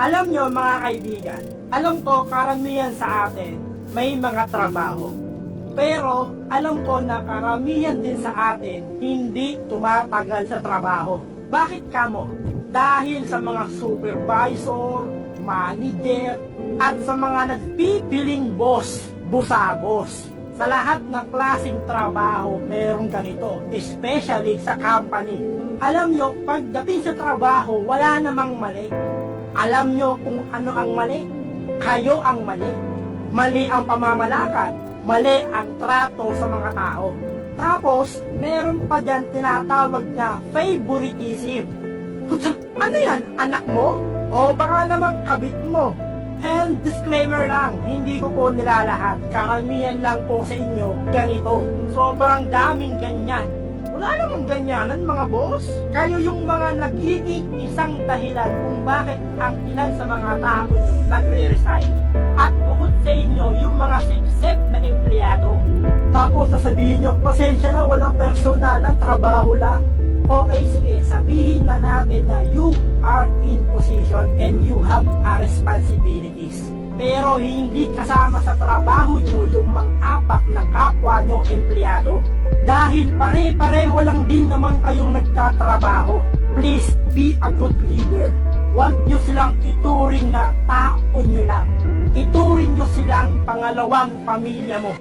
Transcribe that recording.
Alam nyo mga kaibigan, alam ko karamihan sa atin may mga trabaho. Pero alam ko na karamihan din sa atin hindi tumatagal sa trabaho. Bakit kamo? Dahil sa mga supervisor, manager, at sa mga nagpipiling boss, busagos. Sa lahat ng klaseng trabaho, meron ganito, especially sa company. Alam nyo, pagdating sa trabaho, wala namang mali. Alam nyo kung ano ang mali? Kayo ang mali. Mali ang pamamalakad. Mali ang trato sa mga tao. Tapos, meron pa dyan tinatawag na favoritism. Ano yan? Anak mo? O baka naman kabit mo? And disclaimer lang, hindi ko po nilalahat. Karamihan lang po sa inyo ganito. Sobrang daming ganyan. Wala namang ganyanan mga boss. Kayo yung mga nagiging isang dahilan kung bakit ang ilan sa mga tao nagre-resign. At bukod sa inyo, yung mga sip na empleyado. Tapos sasabihin nyo, pasensya na walang personal ang trabaho lang. Okay, sige, sabihin na natin na you are in position and you have a responsibilities. Pero hindi kasama sa trabaho nyo yung mang-apak ng kapwa nyo empleyado. Dahil pare-pareho lang din naman kayong nagtatrabaho. Please be a good leader. Huwag nyo silang ituring na tao nyo lang. Ituring nyo silang pangalawang pamilya mo.